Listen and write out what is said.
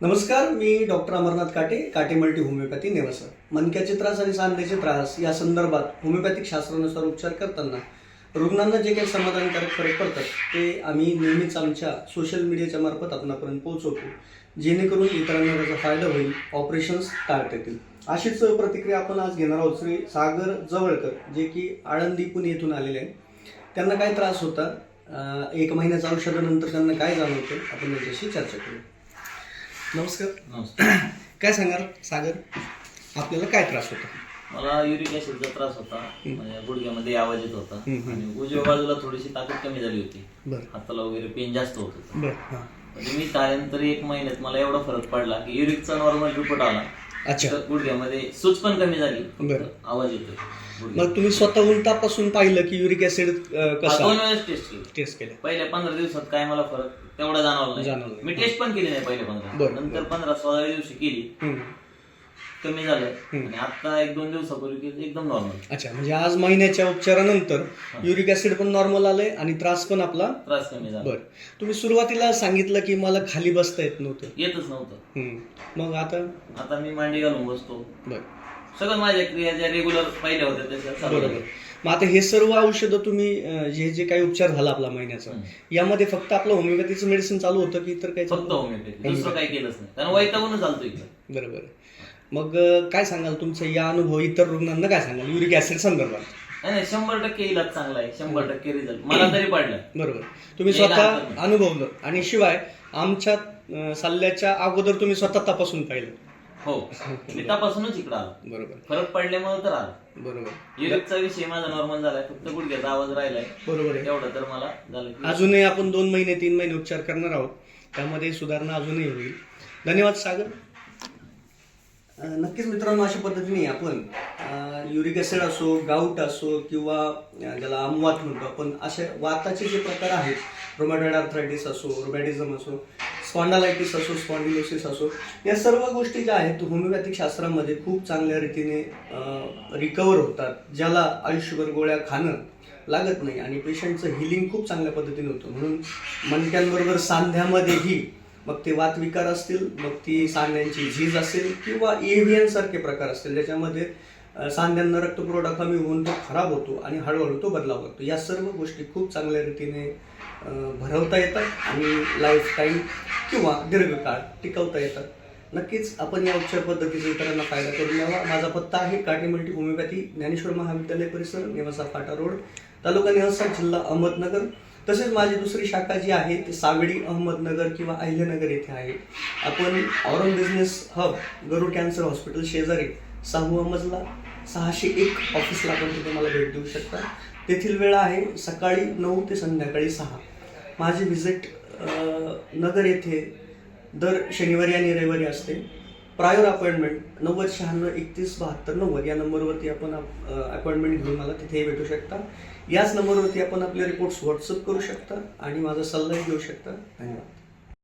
नमस्कार मी डॉक्टर अमरनाथ काटे काटे मल्टी होमिओपॅथी नेवसर मनक्याचे त्रास आणि सांध्याचे त्रास या संदर्भात होमिओपॅथिक शास्त्रानुसार उपचार करताना रुग्णांना जे काही समाधानकारक फरक पडतात ते आम्ही नेहमीच आमच्या सोशल मीडियाच्या मार्फत आपणापर्यंत पोहोचवतो जेणेकरून इतरांना त्याचा फायदा होईल ऑपरेशन्स टाळता येतील. अशीच प्रतिक्रिया आपण आज घेणार आहोत श्री सागर जवळकर जे की आळंदी पुणे येथून आलेले आहे त्यांना काय त्रास होता? एक महिन्याच्या औषधानंतर त्यांना काय जाणवतं? आपण त्यांच्याशी चर्चा करू नमस्कार. नमस्कार. काय सांगाल सागर? आपल्याला काय त्रास होता? मला युरिक ऍसिडचा त्रास होता. म्हणजे गुडघ्यामध्ये आवाज येत होता. हम्म. आणि उजव्या बाजूला थोडीशी ताकद कमी झाली होती. बरं. हाताला वगैरे पेन जास्त होत होतं. बरं हां. म्हणजे मी त्यानंतर एक महिन्यात मला एवढा फरक पडला की युरिकचा नॉर्मल रिपोर्ट आला. अच्छा. तर गुडघ्यामध्ये सूज पण कमी झाली. बरं. आवाज गुडघ्यात. मग तुम्ही स्वतःहून तपासून पाहिलं की युरिक ऍसिड कसा दोन वेळेस टेस्ट केली. टेस्ट केलं. पहिल्या पंधरा दिवसात काय मला फरक? तेवढा जाणवला जाणवला नाही. नाही. मी टेस्ट पण केली नाही पहिल्या बरं, पंधरा नंतर पंधरा सोळा दिवशी केली. हम्म. कमी झालं. आणि आता एक दोन दिवसापूर्वी एकदम नॉर्मल अच्छा म्हणजे आज महिन्याच्या उपचारानंतर युरिक ऍसिड पण नॉर्मल आलंय आणि त्रास पण आपला त्रास कमी झाला. बरं. तुम्ही सुरुवातीला सांगितलं की मला खाली बसता येत नव्हतं. येतच नव्हतं. हम्म. मग आता? आता मी मांडी घालून बसतो. बरं. सगळं माझ्या क्रिया ज्या रेग्युलर पहिल्या होत्या त्याच्या चालू बरोबर. झाल्या. मग आता हे सर्व औषधं तुम्ही अं, जे जे काही उपचार झाला आपला महिन्याचा हम्म. यामध्ये फक्त आपलं होमिओपॅथीचं मेडिसिन चालू होतं की इतर काही फक्त होमिओपॅथी दुसरं काही केलंच नाही. कारण वैतागूनच चालतो इकडं. बरोबर. मग काय सांगाल तुमचा? या अनुभव इतर रुग्णांना काय सांगाल? युरिक ऍसिड संदर्भात. नाही नाही शंभर टक्के इलाज चांगला आहे. शंभर टक्के रिझल्ट मला तरी पडलाय बरोबर. तुम्ही यायला स्वतः नाही. अनुभवलं. आणि शिवाय आमच्या अं, सल्ल्याच्या अगोदर तुम्ही स्वतः तपासून पाहिलं. हो. मी तपासूनच इकडं आलो. बरोबर. फरक पडल्यामुळे तर आलो. बरोबर. युरिकचा विषय माझा नॉर्मल झालाय. फक्त गुडघ्याचा आवाज राहिलाय. बरोबर आहे. तेवढं तर मला झालं की अजूनही आपण दोन महिने तीन महिने उपचार करणार आहोत. त्यामध्ये सुधारणा अजूनही होईल. धन्यवाद सागर. नक्कीच मित्रांनो अशा पद्धतीने आपण युरिक ॲसिड असो गाऊट असो किंवा ज्याला अमवात म्हणतो आपण असे वाताचे जे प्रकार आहेत रोमॅटॉइड आर्थरायटिस असो रोमॅटिझम असो स्पॉन्डालायटिस असो स्पॉन्डिलोसिस असो या सर्व गोष्टी ज्या आहेत होमिओपॅथिक शास्त्रामध्ये खूप चांगल्या रीतीने रिकवर होतात ज्याला आयुष्यभर गोळ्या खाणं लागत नाही आणि पेशंटचं हिलिंग खूप चांगल्या पद्धतीने होतं. म्हणून मणक्यांबरोबर सांध्यामध्येही मग ते वातविकार असतील मग ती सांध्यांची झीज असेल किंवा एव्हियन सारखे प्रकार असतील ज्याच्यामध्ये सांध्यांना रक्तपुरवठा कमी होऊन तो खराब होतो आणि हळूहळू तो बदलाव करतो. या सर्व गोष्टी खूप चांगल्या रीतीने भरवता येतात आणि लाईफ टाईम किंवा दीर्घकाळ टिकवता येतात. नक्कीच आपण या उपचार पद्धतीचा इतरांना फायदा करून द्यावा माझा पत्ता आहे काटे मल्टी होमिओपॅथी ज्ञानेश्वर महाविद्यालय परिसर नेवासा फाटा रोड तालुका निवासा जिल्हा अहमदनगर. तसेच माझी दुसरी शाखा जी आहे ती सावडी अहमदनगर किंवा अहिल्यानगर येथे आहे. आपण Aurang business hub Garud cancer hospital शेजारी सहावा मजला सहाशे एक ऑफिसला आपण तिथे मला भेट देऊ शकता. तेथील वेळ आहे सकाळी नऊ ते संध्याकाळी सहा. माझी व्हिजिट नगर येथे दर शनिवारी आणि रविवारी असते. प्रायर अपॉइंटमेंट नव्वद शहाण्णव एकतीस बहात्तर नव्वद या नंबरवरती आपण अपॉइंटमेंट घेऊन मला तिथेही भेटू शकता. याच नंबरवरती आपण आपले रिपोर्ट्स व्हॉट्सअप करू शकता आणि माझा सल्लाही घेऊ शकता. धन्यवाद.